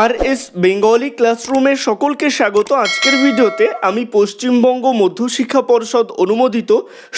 আর S Bengali ক্লাসরুমের সকলকে স্বাগত আজকের ভিডিওতে। আমি পশ্চিমবঙ্গ মধ্যশিক্ষা পর্ষদ অনুমোদিত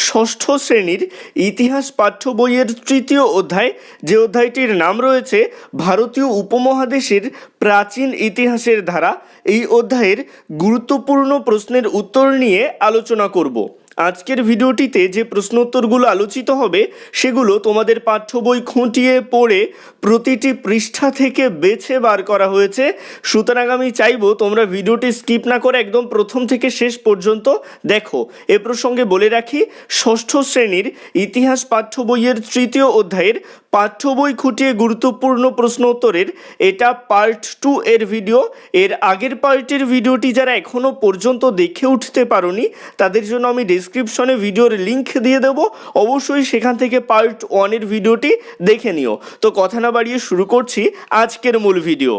ষষ্ঠ শ্রেণির ইতিহাস পাঠ্য বইয়ের তৃতীয় অধ্যায়, যে অধ্যায়টির নাম রয়েছে ভারতীয় উপমহাদেশের প্রাচীন ইতিহাসের ধারা। এই অধ্যায়ের গুরুত্বপূর্ণ প্রশ্নের উত্তর নিয়ে আলোচনা করব। আজকের ভিডিওটিতে যে প্রশ্নোত্তরগুলো আলোচিত হবে, সেগুলো তোমাদের পাঠ্য বই খুঁটিয়ে পড়ে প্রতিটি পৃষ্ঠা থেকে বেছে বার করা হয়েছে। সুতরাং আমি চাইব তোমরা ভিডিওটি স্কিপ না করে একদম প্রথম থেকে শেষ পর্যন্ত দেখো। এ প্রসঙ্গে বলে রাখি, ষষ্ঠ শ্রেণির ইতিহাস পাঠ্য বইয়ের তৃতীয় অধ্যায়ের পাঠ্য বই খুঁটিয়ে গুরুত্বপূর্ণ প্রশ্ন উত্তরের এটা পার্ট টু এর ভিডিও এর আগের পার্টের ভিডিওটি যারা এখনও পর্যন্ত দেখে উঠতে পারোনি, তাদের জন্য আমি ডিসক্রিপশনে ভিডিওর লিংক দিয়ে দেব। অবশ্যই সেখান থেকে পার্ট ওয়ানের ভিডিওটি দেখে নিও। তো কথা না বাড়িয়ে শুরু করছি আজকের মূল ভিডিও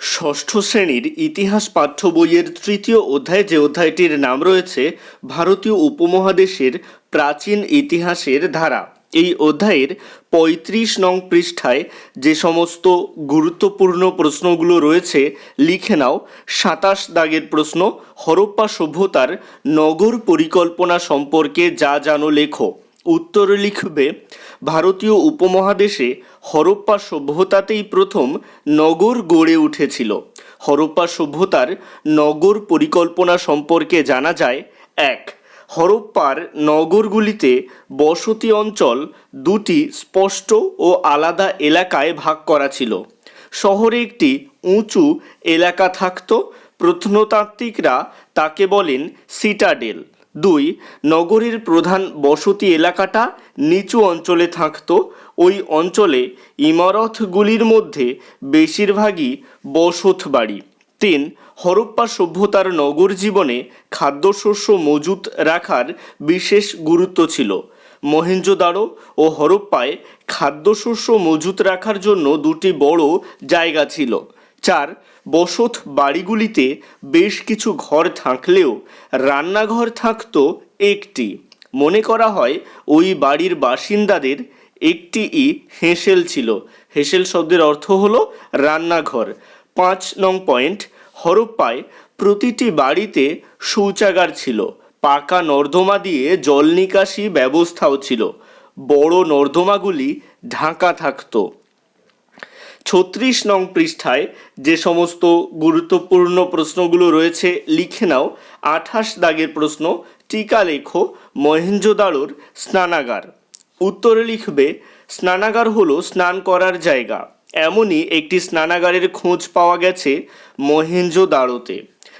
ষষ্ঠ শ্রেণির ইতিহাস পাঠ্য বইয়ের তৃতীয় অধ্যায় যে অধ্যায়টির নাম রয়েছে, ভারতীয় উপমহাদেশের প্রাচীন ইতিহাসের ধারা। এই অধ্যায়ের পঁয়ত্রিশ নং পৃষ্ঠায় যে সমস্ত গুরুত্বপূর্ণ প্রশ্নগুলো রয়েছে, লিখে নাও। সাতাশ দাগের প্রশ্ন, হরপ্পা সভ্যতার নগর পরিকল্পনা সম্পর্কে যা জানো লেখো। উত্তরে লিখবে, ভারতীয় উপমহাদেশে হরপ্পা সভ্যতাতেই প্রথম নগর গড়ে উঠেছিল। হরপ্পা সভ্যতার নগর পরিকল্পনা সম্পর্কে জানা যায়, এক হরপ্পার নগরগুলিতে বসতি অঞ্চল দুটি স্পষ্ট ও আলাদা এলাকায় ভাগ করা ছিল। শহরে একটি উঁচু এলাকা থাকত, প্রত্নতাত্ত্বিকরা তাকে বলেন সিটাডেল। দুই, নগরীর প্রধান বসতি এলাকাটা নিচু অঞ্চলে থাকত, ওই অঞ্চলে ইমারতগুলির মধ্যে বেশিরভাগই বসত বাড়ি তিন হরপ্পা সভ্যতার নগর জীবনে খাদ্যশস্য মজুত রাখার বিশেষ গুরুত্ব ছিল। মহেঞ্জোদারো ও হরপ্পায় খাদ্যশস্য মজুত রাখার জন্য দুটি বড় জায়গা ছিল। চার, বসত বাড়িগুলিতে বেশ কিছু ঘর থাকলেও রান্নাঘর থাকতো একটি। মনে করা হয় ওই বাড়ির বাসিন্দাদের একটি ই হেঁসেল ছিল। হেঁসেল শব্দের অর্থ হলো রান্নাঘর। পাঁচ নং পয়েন্ট হরপ্পায় প্রতিটি বাড়িতে শৌচাগার ছিল। পাকা নর্দমা দিয়ে জল নিকাশি ব্যবস্থাও ছিল। বড় নর্দমাগুলি ঢাকা থাকতো। ছত্রিশ নং পৃষ্ঠায় যে সমস্ত গুরুত্বপূর্ণ প্রশ্নগুলো রয়েছে লিখে নাও। আঠাশ দাগের প্রশ্ন, টিকা লেখো মহেঞ্জোদারোর স্নানাগার। উত্তরে লিখবে, স্নানাগার হলো স্নান করার জায়গা। এমনই একটি স্নানাগারের খোঁজ পাওয়া গেছে মহেঞ্জোদারোতে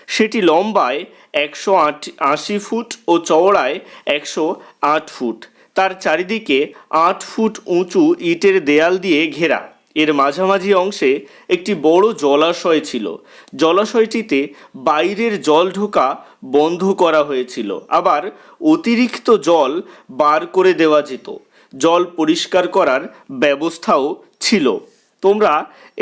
সেটি লম্বায় একশো আশি ফুট ও চওড়ায় একশো আট ফুট। তার চারিদিকে আট ফুট উঁচু ইটের দেয়াল দিয়ে ঘেরা। এর মাঝামাঝি অংশে একটি বড় জলাশয় ছিল। জলাশয়টিতে বাইরের জল ঢোকা বন্ধ করা হয়েছিল। আবার অতিরিক্ত জল বার করে দেওয়া যেত। জল পরিষ্কার করার ব্যবস্থাও ছিল। তোমরা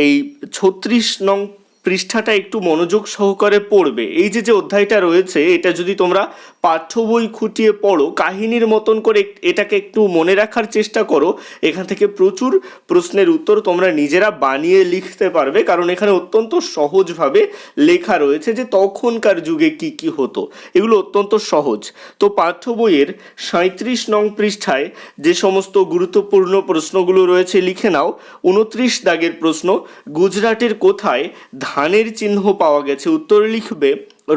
এই ছত্রিশ নং পৃষ্ঠাটা একটু মনোযোগ সহকারে পড়বে। এই যে যে অধ্যায়টা রয়েছে, এটা যদি তোমরা পাঠ্য বই খুঁটিয়ে পড়ো, কাহিনীর মতন করে এটাকে একটু মনে রাখার চেষ্টা করো। এখান থেকে প্রচুর প্রশ্নের উত্তর তোমরা নিজেরা বানিয়ে লিখতে পারবে, কারণ এখানে অত্যন্ত সহজভাবে লেখা রয়েছে যে তখনকার যুগে কি কি হতো। এগুলো অত্যন্ত সহজ। তো পাঠ্য বইয়ের সাঁত্রিশ নং পৃষ্ঠায় যে সমস্ত গুরুত্বপূর্ণ প্রশ্নগুলো রয়েছে লিখে নাও। উনত্রিশ দাগের প্রশ্ন, গুজরাটের কোথায় ধানের চিহ্ন পাওয়া গেছে? উত্তরে লিখবে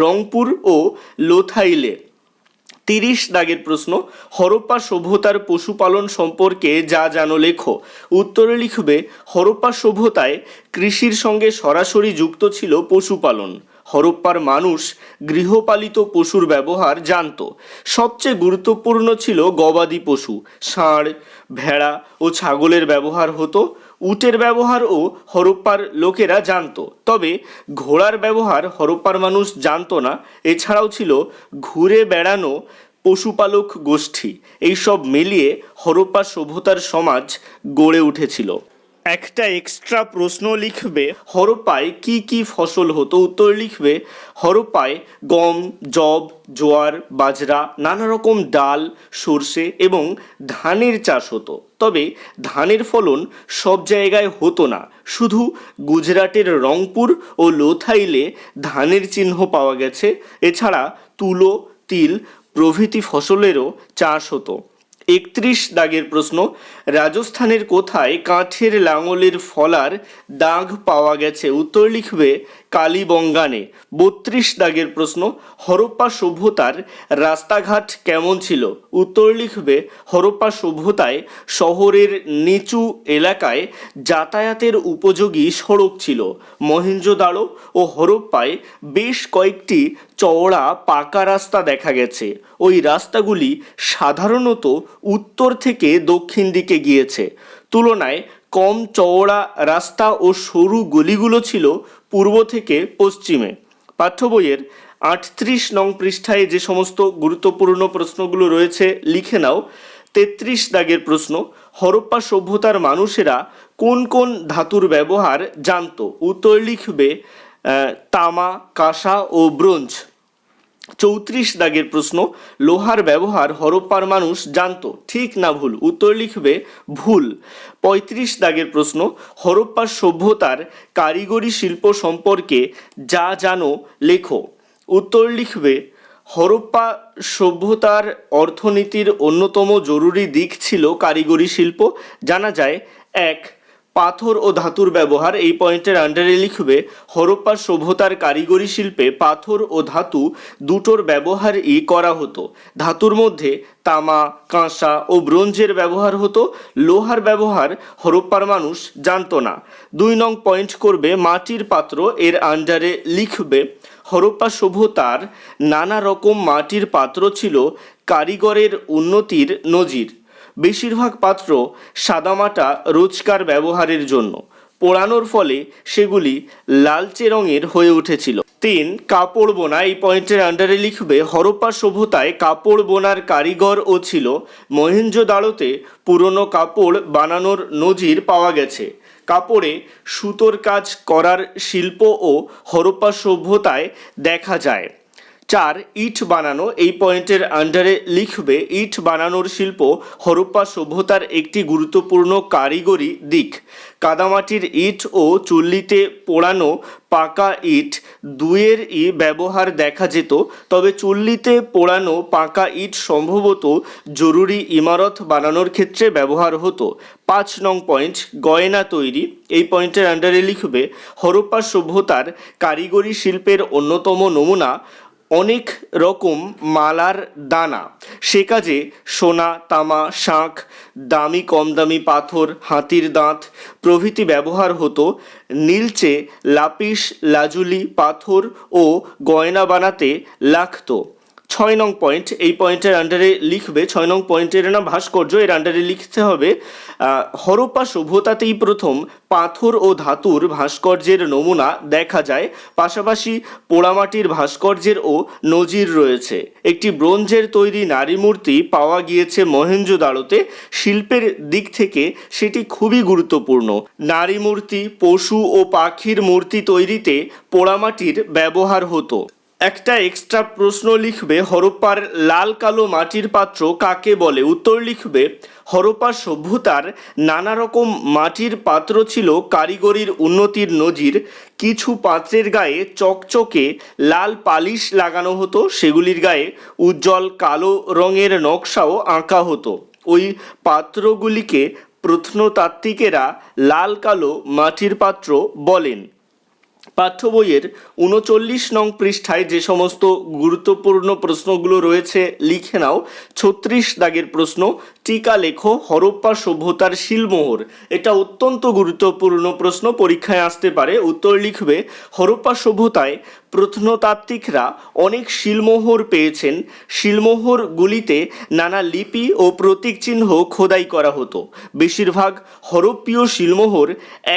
রংপুর ও লোথাইলে। তিরিশ দাগের প্রশ্ন, হরপ্পা সভ্যতার পশুপালন সম্পর্কে যা জানো লেখো। উত্তরে লিখবে, হরপ্পা সভ্যতায় কৃষির সঙ্গে সরাসরি যুক্ত ছিল পশুপালন। হরপ্পার মানুষ গৃহপালিত পশুর ব্যবহার জানত। সবচেয়ে গুরুত্বপূর্ণ ছিল গবাদি পশু, ষাঁড়, ভেড়া ও ছাগলের ব্যবহার হতো। উটের ব্যবহারও হরপ্পার লোকেরা জানত। তবে ঘোড়ার ব্যবহার হরপ্পার মানুষ জানত না। এছাড়াও ছিল ঘুরে বেড়ানো পশুপালক গোষ্ঠী। এইসব মিলিয়ে হরপ্পা সভ্যতার সমাজ গড়ে উঠেছিল। একটা এক্সট্রা প্রশ্ন লিখবে। হরপায় কি কি ফসল হতো? উত্তর লিখবে হরপায় গম জব জোয়ার, বাজরা, নানা রকম ডাল, সর্ষে এবং ধানের চাষ হতো। তবে ধানের ফলন সব জায়গায় হতো না। শুধু গুজরাটের রংপুর ও লোথাইলে ধানের চিহ্ন পাওয়া গেছে। এছাড়া তুলো, তিল প্রভৃতি ফসলেরও চাষ হতো। একত্রিশ দাগের প্রশ্ন রাজস্থানের কোথায় কাঠের লাঙলের ফলার দাগ পাওয়া গেছে? উত্তর লিখবে কালীবঙ্গানে। বত্রিশ দাগের প্রশ্ন, হরপ্পা সভ্যতার রাস্তাঘাট কেমন ছিল? উত্তর লিখবে, হরপ্পা সভ্যতায় শহরের নিচু এলাকায় যাতায়াতের উপযোগী সড়ক ছিল। মহেঞ্জোদাড়ো ও হরপ্পায় বেশ কয়েকটি চওড়া পাকা রাস্তা দেখা গেছে। ওই রাস্তাগুলি সাধারণত উত্তর থেকে দক্ষিণ দিকে গিয়েছে। তুলনায় কম চওড়া রাস্তা ও সরু গলিগুলো ছিল পূর্ব থেকে পশ্চিমে। পাঠ্য বইয়ের আটত্রিশ নং পৃষ্ঠায় যে সমস্ত গুরুত্বপূর্ণ প্রশ্নগুলো রয়েছে, লিখে নাও। তেত্রিশ দাগের প্রশ্ন, হরপ্পা সভ্যতার মানুষেরা কোন কোন ধাতুর ব্যবহার জানত? উত্তর লিখবে তামা, কাঁসা ও ব্রোঞ্জ। চৌত্রিশ দাগের প্রশ্ন, লোহার ব্যবহার হরপ্পার মানুষ জানত, ঠিক না ভুল? উত্তর লিখবে, ভুল। পঁয়ত্রিশ দাগের প্রশ্ন, হরপ্পার সভ্যতার কারিগরি শিল্প সম্পর্কে যা জানো, লেখো। উত্তর লিখবে, হরপ্পা সভ্যতার অর্থনীতির অন্যতম জরুরি দিক ছিল কারিগরি শিল্প। জানা যায়, এক পাথর ও ধাতুর ব্যবহার এই পয়েন্টের আন্ডারে লিখবে, হরপ্পা সভ্যতার কারিগরি শিল্পে পাথর ও ধাতু দুটোর ব্যবহারই করা হতো। ধাতুর মধ্যে তামা, কাঁসা ও ব্রোঞ্জের ব্যবহার হতো। লোহার ব্যবহার হরপ্পার মানুষ জানতো না। দুই নং পয়েন্ট করবে, মাটির পাত্র। এর আন্ডারে লিখবে, হরপ্পা সভ্যতার নানা রকম মাটির পাত্র ছিল কারিগরের উন্নতির নজির। বেশিরভাগ পাত্র সাদামাটা রোজকার ব্যবহারের জন্য। পোড়ানোর ফলে সেগুলি লালচে রঙের হয়ে উঠেছিল। তিন, কাপড় বোনা, এই পয়েন্টের আন্ডারে লিখবে, হরপ্পা সভ্যতায় কাপড় বোনার কারিগরও ছিল। মহেঞ্জোদাড়োতে পুরনো কাপড় বানানোর নজির পাওয়া গেছে। কাপড়ে সুতোর কাজ করার শিল্প ও হরপ্পা সভ্যতায় দেখা যায়। চার ইট বানানো, এই পয়েন্টের আন্ডারে লিখবে, ইট বানানোর শিল্প হরপ্পা সভ্যতার একটি গুরুত্বপূর্ণ কারিগরি দিক। কাদামাটির ইট ও চুল্লিতে পোড়ানো পাকা ইট দুয়ের ই ব্যবহার দেখা যেত, তবে চুল্লিতে পোড়ানো পাকা ইট সম্ভবত জরুরি ইমারত বানানোর ক্ষেত্রে ব্যবহার হতো। পাঁচ নং পয়েন্ট, গয়না তৈরি, এই পয়েন্টের আন্ডারে লিখবে, হরপ্পা সভ্যতার কারিগরি শিল্পের অন্যতম নমুনা অনেক রকম মালার দানা। সে কাজে সোনা, তামা, শাঁখ, দামি কম দামি পাথর, হাতির দাঁত প্রভৃতি ব্যবহার হতো নীলচে লাপিস লাজুলি পাথর ও গয়না বানাতে লাগতো। ছয় নং পয়েন্ট। এই পয়েন্টের আন্ডারে লিখবে, ছয় নং পয়েন্টের নাম ভাস্কর্য, এর আন্ডারে লিখতে হবে হরপ্পা সভ্যতাতেই প্রথম পাথর ও ধাতুর ভাস্কর্যের নমুনা দেখা যায়। পাশাপাশি পোড়ামাটির ভাস্কর্যেরও নজির রয়েছে। একটি ব্রোঞ্জের তৈরি নারী মূর্তি পাওয়া গিয়েছে মহেঞ্জোদাড়োতে শিল্পের দিক থেকে সেটি খুবই গুরুত্বপূর্ণ। নারী মূর্তি, পশু ও পাখির মূর্তি তৈরিতে পোড়ামাটির ব্যবহার হতো। একটা এক্সট্রা প্রশ্ন লিখবে, হরপ্পার লাল কালো মাটির পাত্র কাকে বলে? উত্তর লিখবে, হরপ্পা সভ্যতার নানা রকম মাটির পাত্র ছিল কারিগরির উন্নতির নজির, কিছু পাত্রের গায়ে চকচকে লাল পালিশ লাগানো হতো, সেগুলির গায়ে উজ্জ্বল কালো রঙের নকশাও আঁকা হতো। ওই পাত্রগুলিকে প্রত্নতাত্ত্বিকেরা লাল কালো মাটির পাত্র বলেন। পাঠ্য বইয়ের উনচল্লিশ নং পৃষ্ঠায় যে সমস্ত গুরুত্বপূর্ণ প্রশ্নগুলো রয়েছে, লিখে নাও। ছত্রিশ দাগের প্রশ্ন, টিকা লেখো, হরপ্পা সভ্যতার শিলমোহর। এটা অত্যন্ত গুরুত্বপূর্ণ প্রশ্ন, পরীক্ষায় আসতে পারে। উত্তর লিখবে, হরপ্পা সভ্যতায় প্রত্নতাত্ত্বিকরা অনেক শিলমোহর পেয়েছেন। শিলমোহরগুলিতে নানা লিপি ও প্রতীক চিহ্ন খোদাই করা হতো। বেশিরভাগ হরপ্পীয় শিলমোহর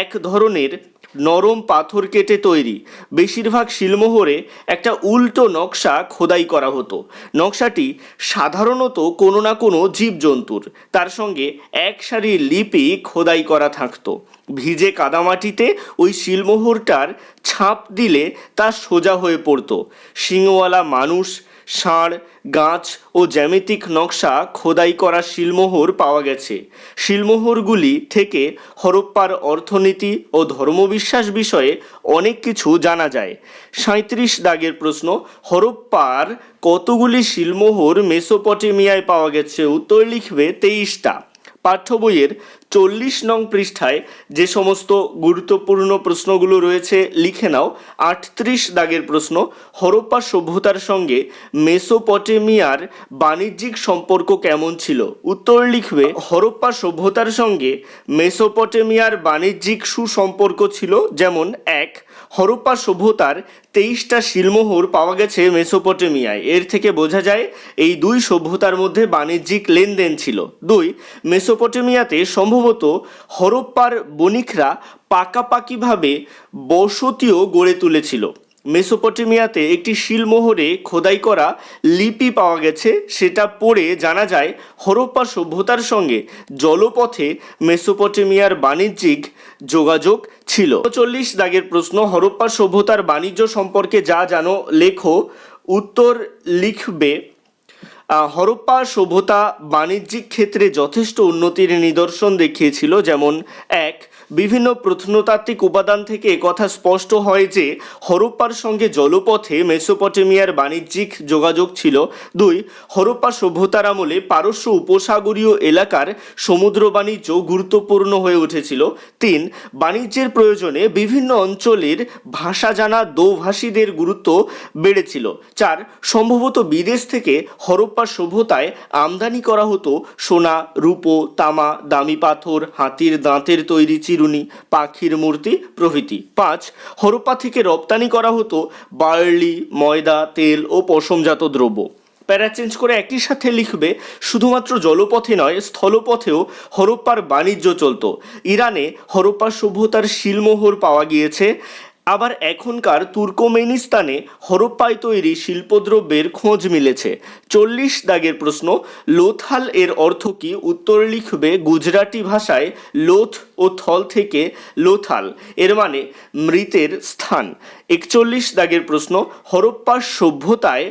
এক ধরনের নরম পাথর কেটে তৈরি। বেশিরভাগ শিলমোহরে একটা উল্টো নকশা খোদাই করা হতো। নকশাটি সাধারণত কোনো না কোনো জীবজন্তুর। তার সঙ্গে এক সারি লিপি খোদাই করা থাকতো। ভিজে কাদামাটিতে ওই শিলমোহরটার ছাপ দিলে তা সোজা হয়ে পড়তো। শিংওয়ালা মানুষ ষাঁড়, গাছ ও জ্যামিতিক নকশা খোদাই করা শিলমোহর পাওয়া গেছে। শিলমোহরগুলি থেকে হরপ্পার অর্থনীতি ও ধর্মবিশ্বাস বিষয়ে অনেক কিছু জানা যায়। সাঁত্রিশ দাগের প্রশ্ন, হরপ্পার কতগুলি শিলমোহর মেসোপটেমিয়ায় পাওয়া গেছে? উত্তর লিখবে তেইশটা। পাঠ্য বইয়ের চল্লিশ নং পৃষ্ঠায় যে সমস্ত গুরুত্বপূর্ণ প্রশ্নগুলো রয়েছে লিখে নাও। আটত্রিশ দাগের প্রশ্ন, হরপ্পা সভ্যতার সঙ্গে মেসোপটেমিয়ার বাণিজ্যিক সম্পর্ক কেমন ছিল? উত্তর লিখবে, হরপ্পা সভ্যতার সঙ্গে মেসোপটেমিয়ার বাণিজ্যিক সুসম্পর্ক ছিল যেমন এক হরপ্পা সভ্যতার তেইশটা শিলমোহর পাওয়া গেছে মেসোপটেমিয়ায়। এর থেকে বোঝা যায়, এই দুই সভ্যতার মধ্যে বাণিজ্যিক লেনদেন ছিল। দুই, মেসোপটেমিয়াতে সম্ভবত হরপ্পার বণিকরা পাকাপাকিভাবে বসতিও গড়ে তুলেছিল। মেসোপটেমিয়াতে একটি শিলমোহরে খোদাই করা লিপি পাওয়া গেছে। সেটা পড়ে জানা যায়, হরপ্পা সভ্যতার সঙ্গে জলপথে মেসোপটেমিয়ার বাণিজ্যিক যোগাযোগ ছিল। চল্লিশ দাগের প্রশ্ন, হরপ্পা সভ্যতার বাণিজ্য সম্পর্কে যা জানো, লেখো। উত্তর লিখবে হরপ্পা সভ্যতা বাণিজ্যিক ক্ষেত্রে যথেষ্ট উন্নতির নিদর্শন দেখিয়েছিল, যেমন এক বিভিন্ন প্রত্নতাত্ত্বিক উপাদান থেকে কথা স্পষ্ট হয় যে হরপ্পার সঙ্গে জলপথে মেসোপটেমিয়ার বাণিজ্যিক যোগাযোগ ছিল। দুই, হরপ্পা সভ্যতার আমলে পারস্য উপসাগরীয় এলাকার সমুদ্র বাণিজ্য গুরুত্বপূর্ণ হয়ে উঠেছিল। তিন, বাণিজ্যের প্রয়োজনে বিভিন্ন অঞ্চলের ভাষা জানা দোভাষীদের গুরুত্ব বেড়েছিল। চার, সম্ভবত বিদেশ থেকে হরপ্পা সভ্যতায় আমদানি করা হতো সোনা, রূপো, তামা, দামি পাথর, হাতির দাঁতের তৈরি চিরুনি পাখির মূর্তি, প্রভৃতি। পাঁচ হরপ্পা থেকে রপ্তানি করা হতো বার্লি, ময়দা, তেল ও পশমজাত দ্রব্য। প্যারা চেঞ্জ করে একই সাথে লিখবে, শুধুমাত্র জলপথে নয়, স্থলপথেও হরপ্পার বাণিজ্য চলত। ইরানে হরপ্পা সভ্যতার শিলমোহর পাওয়া গিয়েছে। আবার এখনকার তুর্কমেনিস্তানে হরপ্পায় তৈরি শিল্পদ্রব্যের খোঁজ মিলেছে। চল্লিশ দাগের প্রশ্ন, লোথাল এর অর্থ কি? উত্তর লিখবে গুজরাটি ভাষায় লোথ ও থল থেকে লোথাল। এর মানে মৃতের স্থান। একচল্লিশ দাগের প্রশ্ন, হরপ্পার সভ্যতায়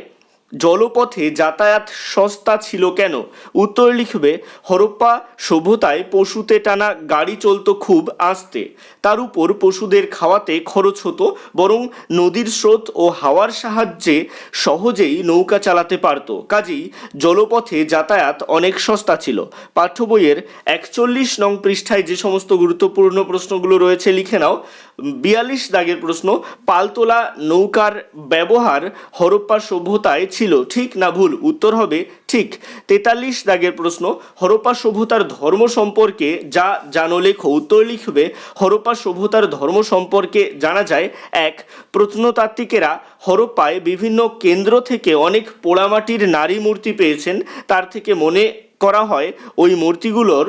জলপথে যাতায়াত সস্তা ছিল কেন? উত্তর লিখবে, হরপ্পা সভ্যতায় পশুতে টানা গাড়ি চলতো খুব আস্তে। তার উপর পশুদের খাওয়াতে খরচ হতো, বরং নদীর স্রোত ও হাওয়ার সাহায্যে সহজেই নৌকা চালাতে পারত। কাজেই জলপথে যাতায়াত অনেক সস্তা ছিল। পাঠ্য বইয়ের একচল্লিশ নং পৃষ্ঠায় যে সমস্ত গুরুত্বপূর্ণ প্রশ্নগুলো রয়েছে, লিখে নাও। বিয়াল্লিশ দাগের প্রশ্ন, পালতোলা নৌকার ব্যবহার হরপ্পা সভ্যতায় ছিল, ঠিক না ভুল? উত্তর হবে ঠিক। তেতাল্লিশ দাগের প্রশ্ন, হরপ্পা সভ্যতার ধর্ম সম্পর্কে যা জানো লেখো। উত্তর লিখবে, হরপ্পা সভ্যতার ধর্ম সম্পর্কে জানা যায় এক, প্রত্নতাত্ত্বিকেরা হরপ্পায় বিভিন্ন কেন্দ্র থেকে অনেক পোড়ামাটির নারী মূর্তি পেয়েছেন। তার থেকে মনে করা হয় ওই মূর্তিগুলোর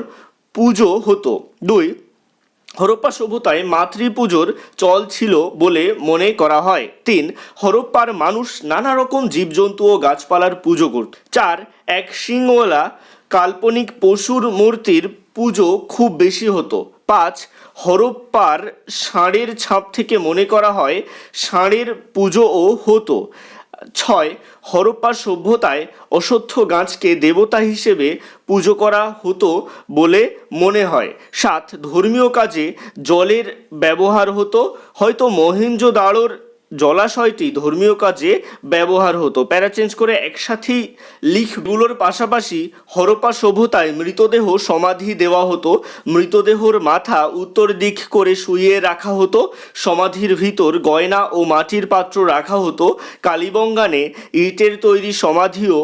পুজো হতো। দুই হরপ্পা সভ্যতায় মাতৃপুজোর চল ছিল বলে মনে করা হয়। তিন, হরপ্পার মানুষ নানা রকম জীবজন্তু ও গাছপালার পুজো করত। চার, এক সিংওয়ালা কাল্পনিক পশুর মূর্তির পুজো খুব বেশি হতো। পাঁচ, হরপ্পার ষাঁড়ের ছাপ থেকে মনে করা হয় ষাঁড়ের পুজোও হতো। ছয় হরপ্পা সভ্যতায় অশ্বত্থ গাছকে দেবতা হিসেবে পুজো করা হতো বলে মনে হয়। সাত, ধর্মীয় কাজে জলের ব্যবহার হতো। হয়তো মহেঞ্জোদাড়োর জলাশয়টি ধর্মীয় কাজে ব্যবহার হতো। প্যারা চেঞ্জ করে একসাথেই লিখগুলোর পাশাপাশি হরপ্পা সভ্যতায় মৃতদেহ সমাধি দেওয়া হতো। মৃতদেহর মাথা উত্তর দিক করে শুইয়ে রাখা হতো। সমাধির ভিতর গয়না ও মাটির পাত্র রাখা হতো। কালীবঙ্গানে ইটের তৈরি সমাধিও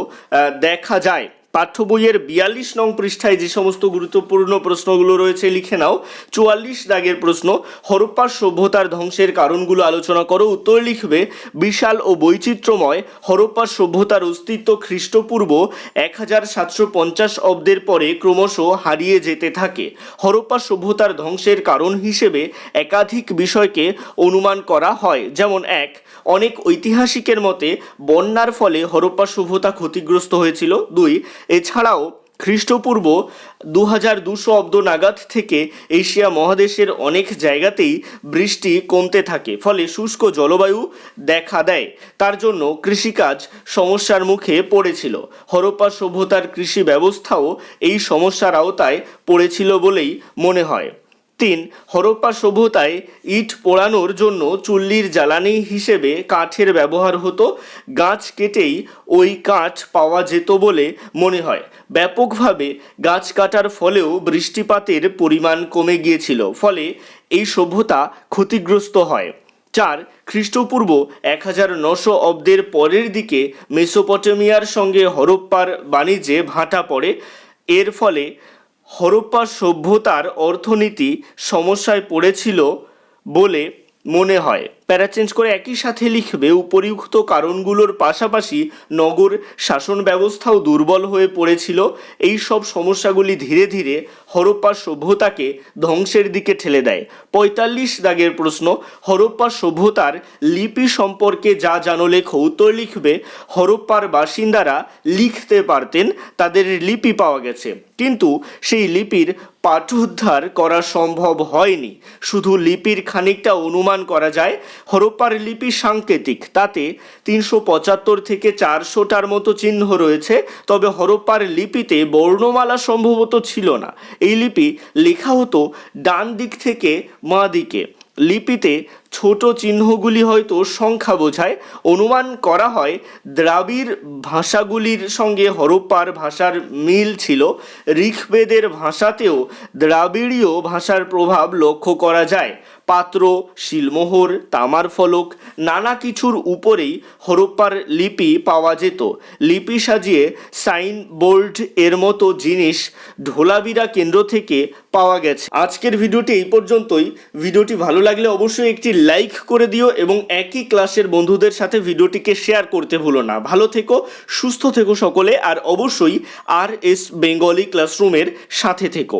দেখা যায়। পাঠ্য বইয়ের বিয়াল্লিশ নং পৃষ্ঠায় যে সমস্ত গুরুত্বপূর্ণ প্রশ্নগুলো রয়েছে, লিখে নাও। চুয়াল্লিশ দাগের প্রশ্ন হরপ্পার সভ্যতার ধ্বংসের কারণগুলো আলোচনা করো। উত্তর লিখবে, বিশাল ও বৈচিত্র্যময় হরপ্পার সভ্যতার অস্তিত্ব খ্রিস্টপূর্ব এক হাজার সাতশো পঞ্চাশ অব্দের পরে ক্রমশ হারিয়ে যেতে থাকে। হরপ্পা সভ্যতার ধ্বংসের কারণ হিসেবে একাধিক বিষয়কে অনুমান করা হয়। যেমন এক, অনেক ঐতিহাসিকের মতে বন্যার ফলে হরপ্পা সভ্যতা ক্ষতিগ্রস্ত হয়েছিল। দুই এছাড়াও খ্রিস্টপূর্ব দু হাজার দুশো অব্দ নাগাদ থেকে এশিয়া মহাদেশের অনেক জায়গাতেই বৃষ্টি কমতে থাকে, ফলে শুষ্ক জলবায়ু দেখা দেয়। তার জন্য কৃষিকাজ সমস্যার মুখে পড়েছিল। হরপ্পা সভ্যতার কৃষি ব্যবস্থাও এই সমস্যার আওতায় পড়েছিল বলেই মনে হয়। তিন হরপ্পা সভ্যতায় ইট পোড়ানোর জন্য চুল্লির জ্বালানি হিসেবে কাঠের ব্যবহার হতো। গাছ কেটেই ওই কাঠ পাওয়া যেত বলে মনে হয়। ব্যাপকভাবে গাছ কাটার ফলেও বৃষ্টিপাতের পরিমাণ কমে গিয়েছিল, ফলে এই সভ্যতা ক্ষতিগ্রস্ত হয়। চার, খ্রিস্টপূর্ব এক হাজার নশো অব্দের পরের দিকে মেসোপটেমিয়ার সঙ্গে হরপ্পার বাণিজ্যে ভাটা পড়ে। এর ফলে হরপ্পা সভ্যতার অর্থনীতি সমস্যায় পড়েছিল বলে মনে হয়। প্যারা চেঞ্জ করে একই সাথে লিখবে উপরিউক্ত কারণগুলোর পাশাপাশি নগর শাসন ব্যবস্থাও দুর্বল হয়ে পড়েছিল। এই সব সমস্যাগুলি ধীরে ধীরে হরপ্পা সভ্যতাকে ধ্বংসের দিকে ঠেলে দেয়। পঁয়তাল্লিশ দাগের প্রশ্ন, হরপ্পা সভ্যতার লিপি সম্পর্কে যা জানো লেখো। উত্তর লিখবে, হরপ্পার বাসিন্দারা লিখতে পারতেন, তাদের লিপি পাওয়া গেছে। কিন্তু সেই লিপির পাঠোদ্ধার করা সম্ভব হয়নি। শুধু লিপির খানিকটা অনুমান করা যায় হরপ্পার লিপি সাংকেতিক। তাতে তিনশো পঁচাত্তর থেকে চারশোটার মতো চিহ্ন রয়েছে, তবে হরপ্পার লিপিতে বর্ণমালা সম্ভবত ছিল না। এই লিপি লেখা হতো ডান দিক থেকে মা দিকে। লিপিতে ছোট চিহ্নগুলি হয়তো সংখ্যা বোঝায়। অনুমান করা হয় দ্রাবিড় ভাষাগুলির সঙ্গে হরপ্পার ভাষার মিল ছিল। ঋগ্বেদের ভাষাতেও দ্রাবিড়ীয় ভাষার প্রভাব লক্ষ্য করা যায়। পাত্র, শিলমোহর, তামার ফলক, নানা কিছুর উপরেই হরপ্পার লিপি পাওয়া যেত। লিপি সাজিয়ে সাইন বোল্ড এর মতো জিনিস ঢোলাবিরা কেন্দ্র থেকে পাওয়া গেছে। আজকের ভিডিওটি এই পর্যন্তই। ভিডিওটি ভালো লাগলে অবশ্যই একটি লাইক করে দিও এবং একই ক্লাসের বন্ধুদের সাথে ভিডিওটিকে শেয়ার করতে ভুলো না। ভালো থেকো, সুস্থ থেকো সকলে, আর অবশ্যই আর এস বেঙ্গলি ক্লাসরুমের সাথে থেকো।